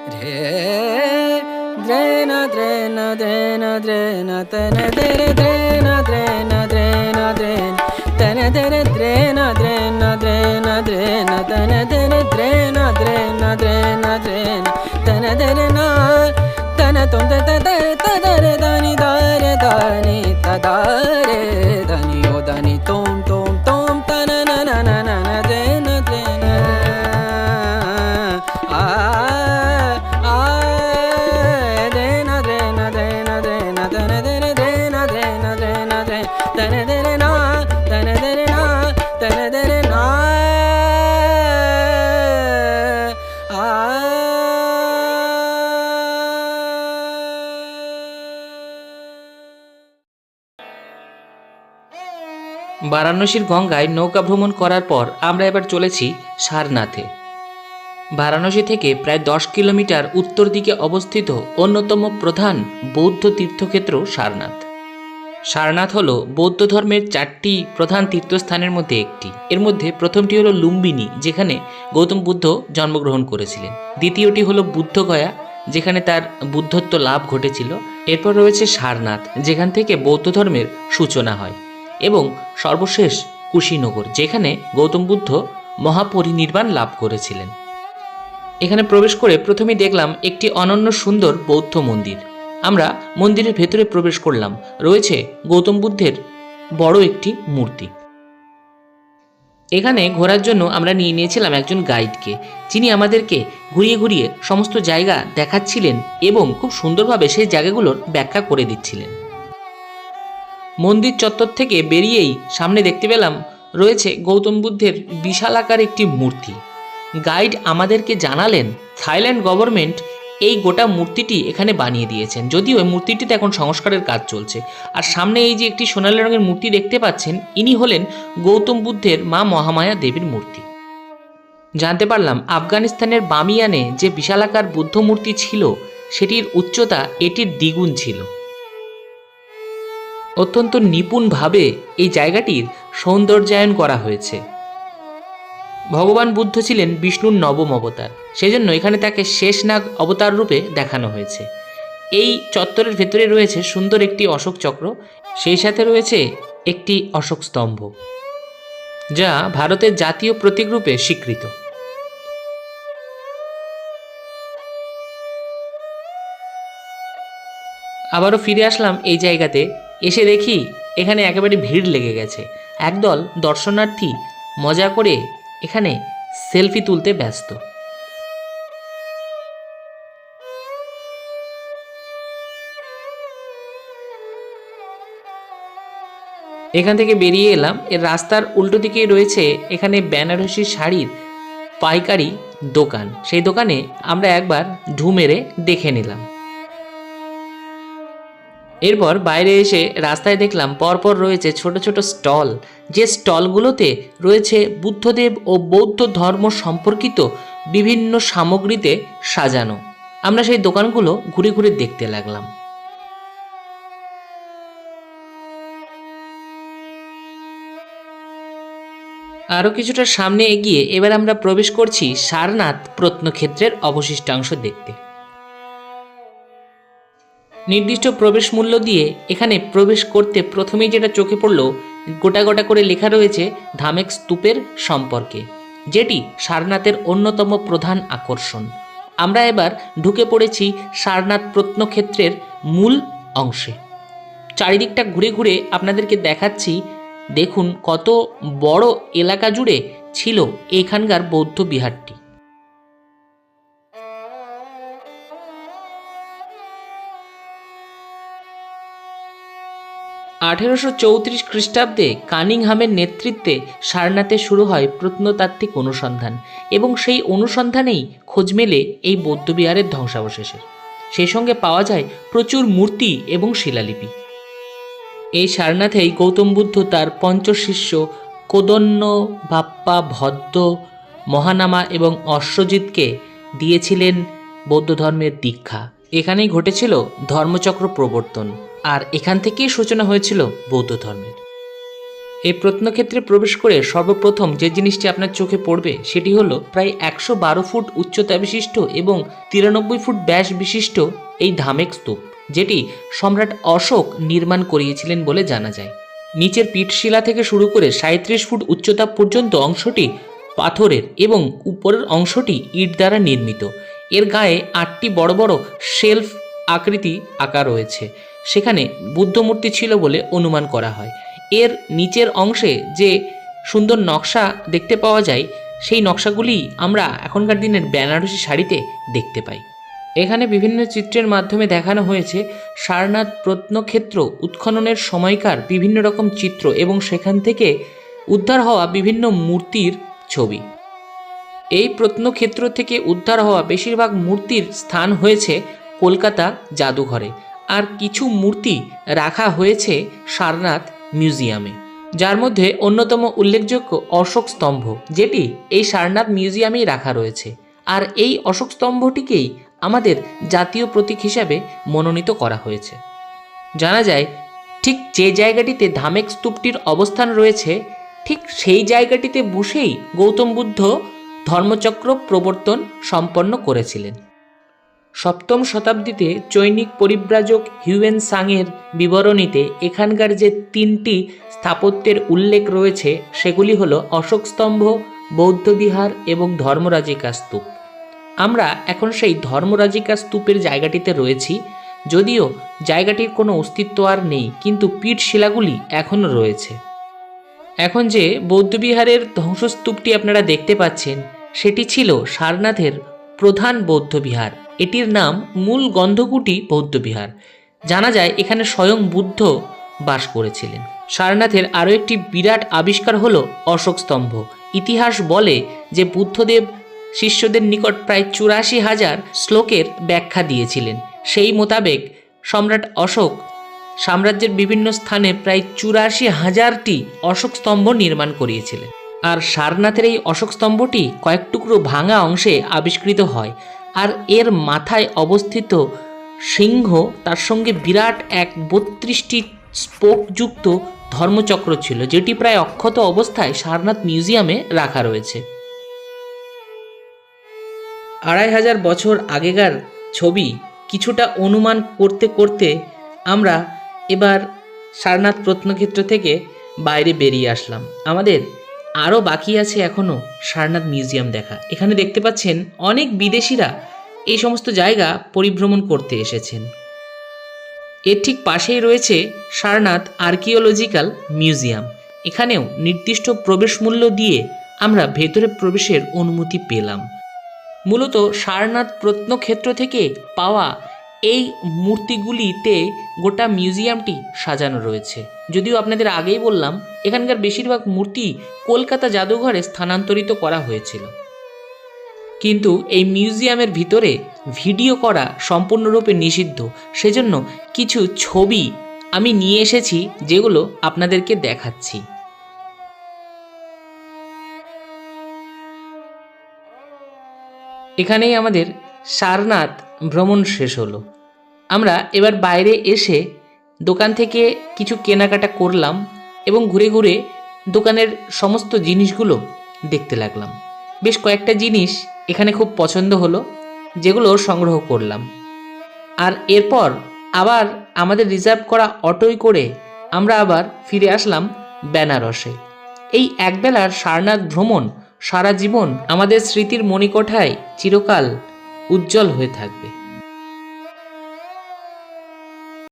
रे द्रेन द्रेन द्रेन द्रेन तन दर द्रेन द्रेन द्रेन द्रेन तन दर द्रेन द्रेन द्रेन द्रेन तन दर द्रेन द्रेन द्रेन द्रेन तन दर ना तन तुम तदर तदर दानि दार दानि तदारे বারাণসীর গঙ্গায় নৌকা ভ্রমণ করার পর আমরা এবার চলেছি সারনাথে। বারাণসী থেকে প্রায় দশ কিলোমিটার উত্তর দিকে অবস্থিত অন্যতম প্রধান বৌদ্ধ তীর্থক্ষেত্র সারনাথ। সারনাথ হল বৌদ্ধ ধর্মের চারটি প্রধান তীর্থস্থানের মধ্যে একটি। এর মধ্যে প্রথমটি হলো লুম্বিনী, যেখানে গৌতম বুদ্ধ জন্মগ্রহণ করেছিলেন। দ্বিতীয়টি হলো বুদ্ধগয়া, যেখানে তার বুদ্ধত্ব লাভ ঘটেছিল। এরপর রয়েছে সারনাথ, যেখান থেকে বৌদ্ধ ধর্মের সূচনা হয়। এবং সর্বশেষ কুশীনগর, যেখানে গৌতম বুদ্ধ মহাপরিনির্বাণ লাভ করেছিলেন। এখানে প্রবেশ করে প্রথমেই দেখলাম একটি অনন্য সুন্দর বৌদ্ধ মন্দির। আমরা মন্দিরের ভেতরে প্রবেশ করলাম। রয়েছে গৌতম বুদ্ধের বড় একটি মূর্তি। এখানে ঘোরার জন্য আমরা নিয়ে নিয়েছিলাম একজন গাইডকে, যিনি আমাদেরকে ঘুরিয়ে ঘুরিয়ে সমস্ত জায়গা দেখাচ্ছিলেন এবং খুব সুন্দরভাবে সেই জায়গাগুলোর ব্যাখ্যা করে দিচ্ছিলেন। মন্দির চত্বর থেকে বেরিয়েই সামনে দেখতে পেলাম রয়েছে গৌতম বুদ্ধের বিশাল আকার একটি মূর্তি। গাইড আমাদেরকে জানালেন, থাইল্যান্ড গভর্নমেন্ট এই গোটা মূর্তিটি এখানে বানিয়ে দিয়েছেন। যদিও এই মূর্তিটিতে এখন সংস্কারের কাজ চলছে। আর সামনে এই যে একটি সোনালী রঙের মূর্তি দেখতে পাচ্ছেন, ইনি হলেন গৌতম বুদ্ধের মা মহামায়া দেবীর মূর্তি। জানতে পারলাম, আফগানিস্তানের বামিয়ানে যে বিশালাকার বুদ্ধ মূর্তি ছিল, সেটির উচ্চতা এটির দ্বিগুণ ছিল। অত্যন্ত নিপুণভাবে এই জায়গাটির সৌন্দর্যায়ন করা হয়েছে। ভগবান বুদ্ধ ছিলেন বিষ্ণুর নবম অবতার। সেজন্য এখানে তাকে শেষনাগ অবতার রূপে দেখানো হয়েছে। এই চত্বরের ভেতরে রয়েছে সুন্দর একটি অশোক চক্র, সেই সাথে রয়েছে একটি অশোক স্তম্ভ, যা ভারতের জাতীয় প্রতীক রূপে স্বীকৃত। আবারও ফিরে আসলাম এই জায়গাতে, এসে দেখি এখানে একেবারে ভিড় লেগে গেছে। একদল দর্শনার্থী মজা করে এখানে সেলফি তুলতে ব্যস্ত। এখান থেকে বেরিয়ে এলাম। এর রাস্তার উল্টো দিকেই রয়েছে এখানে বেনারসি শাড়ির পাইকারি দোকান। সেই দোকানে আমরা একবার ঢু মেরে দেখে নিলাম। এরপর বাইরে এসে রাস্তায় দেখলাম পরপর রয়েছে ছোট ছোট স্টল। যে স্টলগুলোতে রয়েছে বুদ্ধদেব ও বৌদ্ধ ধর্ম সম্পর্কিত বিভিন্ন সামগ্রীতে সাজানো। আমরা সেই দোকানগুলো ঘুরে ঘুরে দেখতে লাগলাম। আরও কিছুটা সামনে এগিয়ে এবার আমরা প্রবেশ করছি সারনাথ প্রত্নক্ষেত্রের অবশিষ্টাংশ দেখতে। নির্দিষ্ট প্রবেশ মূল্য দিয়ে এখানে প্রবেশ করতে প্রথমেই যেটা চোখে পড়ল, গোটা গোটা করে লেখা রয়েছে ধামেক স্তূপের সম্পর্কে, যেটি সারনাথের অন্যতম প্রধান আকর্ষণ। আমরা এবার ঢুকে পড়েছি সারনাথ প্রত্নক্ষেত্রের মূল অংশে। চারিদিকটা ঘুরে ঘুরে আপনাদেরকে দেখাচ্ছি, দেখুন কত বড় এলাকা জুড়ে ছিল এখানকার বৌদ্ধ বিহারটি। আঠেরোশো চৌত্রিশ খ্রিস্টাব্দে কানিংহামের নেতৃত্বে সারনাথে শুরু হয় প্রত্নতাত্ত্বিক অনুসন্ধান এবং সেই অনুসন্ধানেই খোঁজ মেলে এই বৌদ্ধবিহারের ধ্বংসাবশেষের। সেই সঙ্গে পাওয়া যায় প্রচুর মূর্তি এবং শিলালিপি। এই সারনাথেই গৌতম বুদ্ধ তার পঞ্চশিষ্য কোদন্য বাপ্পা ভদ্র মহানামা এবং অশ্বজিৎকে দিয়েছিলেন বৌদ্ধ ধর্মের দীক্ষা। এখানেই ঘটেছিল ধর্মচক্র প্রবর্তন। আর এখান থেকেই সূচনা হয়েছিল বৌদ্ধ ধর্মের। এই প্রত্নক্ষেত্রে প্রবেশ করে সর্বপ্রথম যে জিনিসটি আপনার চোখে পড়বে সেটি হলো প্রায় একশো বারো ফুট উচ্চতা বিশিষ্ট এবং তিরানব্বই ফুট ব্যাস বিশিষ্ট এই ধামেক স্তূপ, যেটি সম্রাট অশোক নির্মাণ করিয়েছিলেন বলে জানা যায়। নিচের পিঠশিলা থেকে শুরু করে সাঁত্রিশ ফুট উচ্চতা পর্যন্ত অংশটি পাথরের এবং উপরের অংশটি ইট দ্বারা নির্মিত। এর গায়ে আটটি বড় বড় শেলফ আকৃতি আঁকা রয়েছে। সেখানে বুদ্ধমূর্তি ছিল বলে অনুমান করা হয়। এর নিচের অংশে যে সুন্দর নকশা দেখতে পাওয়া যায়, সেই নকশাগুলি আমরা এখনকার দিনের বেনারসি শাড়িতে দেখতে পাই। এখানে বিভিন্ন চিত্রের মাধ্যমে দেখানো হয়েছে সারনাথ প্রত্নক্ষেত্র উৎখননের সময়কার বিভিন্ন রকম চিত্র এবং সেখান থেকে উদ্ধার হওয়া বিভিন্ন মূর্তির ছবি। এই প্রত্নক্ষেত্র থেকে উদ্ধার হওয়া বেশিরভাগ মূর্তির স্থান হয়েছে কলকাতা জাদুঘরে। আর কিছু মূর্তি রাখা হয়েছে সারনাথ মিউজিয়ামে। যার মধ্যে অন্যতম উল্লেখযোগ্য অশোক স্তম্ভ, যেটি এই সারনাথ মিউজিয়ামেই রাখা রয়েছে। আর এই অশোক স্তম্ভটিকেই আমাদের জাতীয় প্রতীক হিসাবে মনোনীত করা হয়েছে। জানা যায়, ঠিক যে জায়গাটিতে ধামেক স্তূপটির অবস্থান রয়েছে, ঠিক সেই জায়গাটিতে বসেই গৌতম বুদ্ধ ধর্মচক্র প্রবর্তন সম্পন্ন করেছিলেন। সপ্তম শতাব্দীতে চৈনিক পরিব্রাজক হিউয়েন সাংয়ের বিবরণীতে এখানকার যে তিনটি স্থাপত্যের উল্লেখ রয়েছে, সেগুলি হলো অশোক স্তম্ভ বৌদ্ধবিহার এবং ধর্মরাজিকা স্তূপ। আমরা এখন সেই ধর্মরাজিকা স্তূপের জায়গাটিতে রয়েছি, যদিও জায়গাটির কোনো অস্তিত্ব আর নেই, কিন্তু পিঠ শিলাগুলি এখনও রয়েছে। এখন যে বৌদ্ধবিহারের ধ্বংসস্তূপটি আপনারা দেখতে পাচ্ছেন, সেটি ছিল সারনাথের প্রধান বৌদ্ধবিহার এটির নাম মূল গন্ধকুটি বৌদ্ধবিহার। জানা যায় এখানে স্বয়ং বুদ্ধ বাস করেছিলেন। সারনাথের আরও একটি বিরাট আবিষ্কার হল অশোক স্তম্ভ। ইতিহাস বলে যে বুদ্ধদেব শিষ্যদের নিকট প্রায় চুরাশি হাজার শ্লোকের ব্যাখ্যা দিয়েছিলেন। সেই মোতাবেক সম্রাট অশোক সাম্রাজ্যের বিভিন্ন স্থানে প্রায় চুরাশি হাজারটি অশোক স্তম্ভ নির্মাণ করিয়েছিলেন। আর সারনাথের এই অশোক স্তম্ভটি কয়েক টুকরো ভাঙা অংশে আবিষ্কৃত হয়। আর এর মাথায় অবস্থিত সিংহ তার সঙ্গে বিরাট এক বত্রিশটি স্পোকযুক্ত ধর্মচক্র ছিল, যেটি প্রায় অক্ষত অবস্থায় সারনাথ মিউজিয়ামে রাখা রয়েছে। আড়াই হাজার বছর আগেকার ছবি কিছুটা অনুমান করতে করতে আমরা এবার সারনাথ প্রত্নক্ষেত্র থেকে বাইরে বেরিয়ে আসলাম। আমাদের আরও বাকি আছে এখনও সারনাথ মিউজিয়াম দেখা। এখানে দেখতে পাচ্ছেন অনেক বিদেশিরা এই সমস্ত জায়গা পরিভ্রমণ করতে এসেছেন। এর ঠিক পাশেই রয়েছে সারনাথ আর্কিওলজিক্যাল মিউজিয়াম। এখানেও নির্দিষ্ট প্রবেশ মূল্য দিয়ে আমরা ভেতরে প্রবেশের অনুমতি পেলাম। মূলত সারনাথ প্রত্নক্ষেত্র থেকে পাওয়া এই মূর্তিগুলিতে গোটা মিউজিয়ামটি সাজানো রয়েছে। যদিও আপনাদের আগেই বললাম, এখানকার বেশিরভাগ মূর্তি কলকাতা জাদুঘরে স্থানান্তরিত করা হয়েছিল। কিন্তু এই মিউজিয়ামের ভিতরে ভিডিও করা সম্পূর্ণরূপে নিষিদ্ধ। সেজন্য কিছু ছবি আমি নিয়ে এসেছি যেগুলো আপনাদেরকে দেখাচ্ছি। এখানেই আমাদের সারনাথ ভ্রমণ শেষ হলো। আমরা এবার বাইরে এসে দোকান থেকে কিছু কেনাকাটা করলাম এবং ঘুরে ঘুরে দোকানের সমস্ত জিনিসগুলো দেখতে লাগলাম। বেশ কয়েকটা জিনিস এখানে খুব পছন্দ হলো, যেগুলো সংগ্রহ করলাম। আর এরপর আবার আমাদের রিজার্ভ করা অটোয় করে আমরা আবার ফিরে আসলাম বেনারসে। এই একবেলার সারনাথ ভ্রমণ সারা জীবন আমাদের স্মৃতির মণিকোঠায় চিরকাল উজ্জ্বল হয়ে থাকবে।